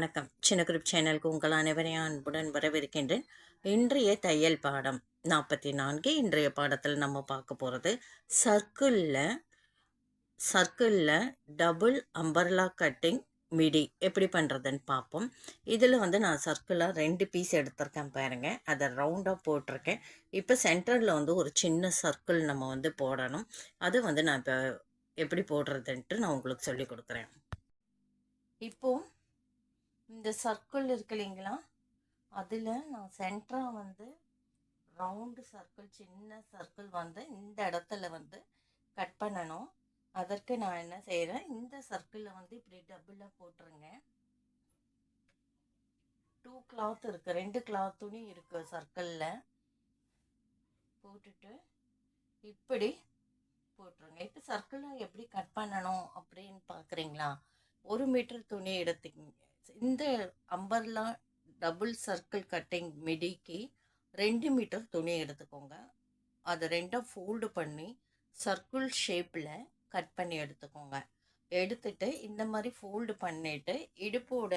வணக்கம். சின்ன குரூப் சேனலுக்கு உங்கள் அனைவரையும் அன்புடன் வரவிருக்கின்றேன் இன்றைய தையல் பாடம் நாற்பத்தி நான்கு. இன்றைய பாடத்தில் நம்ம பார்க்க போகிறது சர்க்கிளில் சர்க்கிளில் டபுள் அம்பர்லா கட்டிங் மிடி எப்படி பண்ணுறதுன்னு பார்ப்போம். இதில் வந்து நான் சர்க்கிளாக ரெண்டு பீஸ் எடுத்திருக்கேன் பாருங்கள் அதை ரவுண்டாக போட்டிருக்கேன். இப்போ சென்டரில் வந்து ஒரு சின்ன சர்க்கிள் நம்ம வந்து போடணும். அது வந்து நான் இப்போ எப்படி போடுறதுன்ட்டு நான் உங்களுக்கு சொல்லி கொடுக்குறேன். இப்போது இந்த சர்க்கிள் இருக்கு இல்லைங்களா? அதில் நான் சென்டராக வந்து ரவுண்டு சர்க்கிள் சின்ன சர்க்கிள் வந்து இந்த இடத்துல வந்து கட் பண்ணணும். அதற்கு நான் என்ன செய்கிறேன் இந்த சர்க்கிளில் வந்து இப்படி டபுளாக போட்டுருங்க. டூ கிளாத் இருக்குது ரெண்டு கிளாத் துணி இருக்குது சர்க்கிளில் போட்டுட்டு இப்படி போட்டுருங்க. இப்போ சர்க்கிளை எப்படி கட் பண்ணணும் அப்படின்னு பார்க்குறீங்களா ஒரு மீட்டர் துணி எடுத்துக்கிங்க. இந்த அம்பர்லா டபுள் சர்க்கிள் கட்டிங் மிடிக்கு ரெண்டு மீட்டர் துணி எடுத்துக்கோங்க. அதை ரெண்டாக ஃபோல்டு பண்ணி சர்க்கிள் ஷேப்பில் கட் பண்ணி எடுத்துக்கோங்க. எடுத்துட்டு இந்த மாதிரி ஃபோல்டு பண்ணிவிட்டு இடுப்போட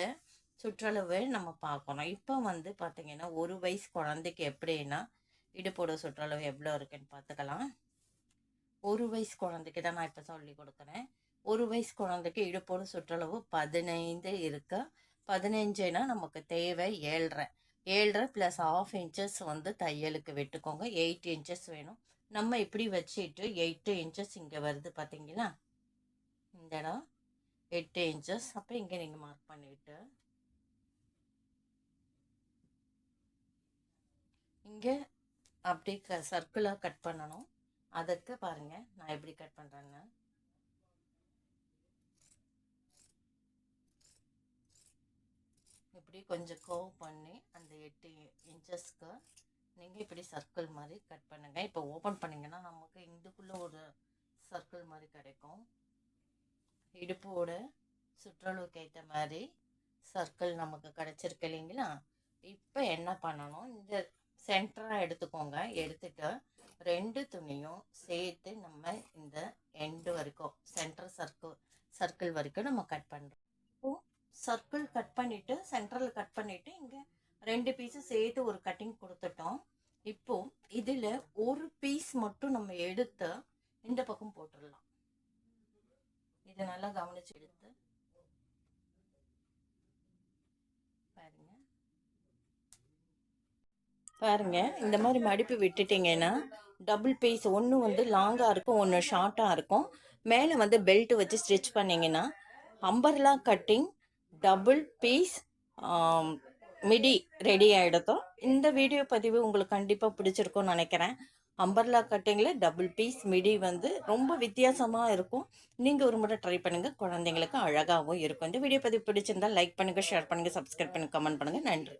சுற்றளவை நம்ம பார்க்கணும். இப்போ வந்து பார்த்திங்கன்னா ஒரு வயசு குழந்தைக்கு எப்படின்னா இடுப்போட சுற்றளவு எவ்வளோ இருக்குன்னு பார்த்துக்கலாம் ஒரு வயசு குழந்தைக்கு தான் நான் இப்போ சொல்லி கொடுக்குறேன். ஒரு வயசு குழந்தைக்கு இடுப்போட சுற்றளவு பதினைந்து இருக்குது பதினஞ்சுனா நமக்கு தேவை ஏழ்ரை ஏழ்ரை ப்ளஸ் ஆஃப் இன்ச்சஸ் வந்து தையலுக்கு விட்டுக்கோங்க. எயிட் இன்ச்சஸ் வேணும். நம்ம இப்படி வச்சுட்டு எயிட்டு இன்ச்சஸ் இங்கே வருது பார்த்தீங்களா இந்த இடம் எட்டு இன்ச்சஸ் அப்போ இங்கே நீங்கள் மார்க் பண்ணிவிட்டு இங்கே அப்படி க சர்க்கிளாக கட் பண்ணணும். அதுக்கு பாருங்கள் நான் எப்படி கட் பண்ணுறேன்னு இப்படி கொஞ்சம் கோவ் பண்ணி அந்த எட்டு இன்ச்சஸ்க்கு நீங்கள் இப்படி சர்க்கிள் மாதிரி கட் பண்ணுங்கள் இப்போ ஓப்பன் பண்ணிங்கன்னா நமக்கு இதுக்குள்ளே ஒரு சர்க்கிள் மாதிரி கிடைக்கும். இடுப்போட சுற்றளவுக்கு ஏற்ற மாதிரி சர்க்கிள் நமக்கு கிடச்சிருக்கு இல்லைங்களா? இப்போ என்ன பண்ணணும்? இந்த சென்டராக எடுத்துக்கோங்க. எடுத்துட்டு ரெண்டு துணியும் சேர்த்து நம்ம இந்த எண்டு வரைக்கும் சென்டர் சர்க்கிள் சர்க்கிள் வரைக்கும் நம்ம கட் பண்ணுறோம் சர்க்கிள் கட் பண்ணிவிட்டு சென்டரில் கட் பண்ணிவிட்டு இங்கே ரெண்டு பீஸும் சேர்த்து ஒரு கட்டிங் கொடுத்துட்டோம். இப்போது இதில் ஒரு பீஸ் மட்டும் நம்ம எடுத்து இந்த பக்கம் போட்டுடலாம். இதை நல்லா கவனிச்சு எடுத்து. பாருங்க. பாருங்க இந்த மாதிரி மடிப்பு விட்டுட்டிங்கன்னா டபுள் பீஸ் ஒன்று வந்து லாங்காக இருக்கும் ஒன்று ஷார்ட்டாக இருக்கும். மேலே வந்து பெல்ட் வச்சு ஸ்டிச் பண்ணிங்கன்னா umbrella cutting double piece midi ready ஆகிடுதோம் இந்த வீடியோ பதிவு உங்களுக்கு கண்டிப்பாக பிடிச்சிருக்கும்னு நினைக்கிறேன். அம்பர்லா கட்டிங்கில் டபுள் பீஸ் மிடி வந்து ரொம்ப வித்தியாசமாக இருக்கும். நீங்கள் ஒரு முறை ட்ரை பண்ணுங்கள் குழந்தைங்களுக்கு அழகாகவும் இருக்கும். இந்த வீடியோ பதிவு பிடிச்சிருந்தால் லைக் பண்ணுங்கள் ஷேர் பண்ணுங்கள் சப்ஸ்கிரைப் பண்ணுங்கள் கமெண்ட் பண்ணுங்கள் நன்றி.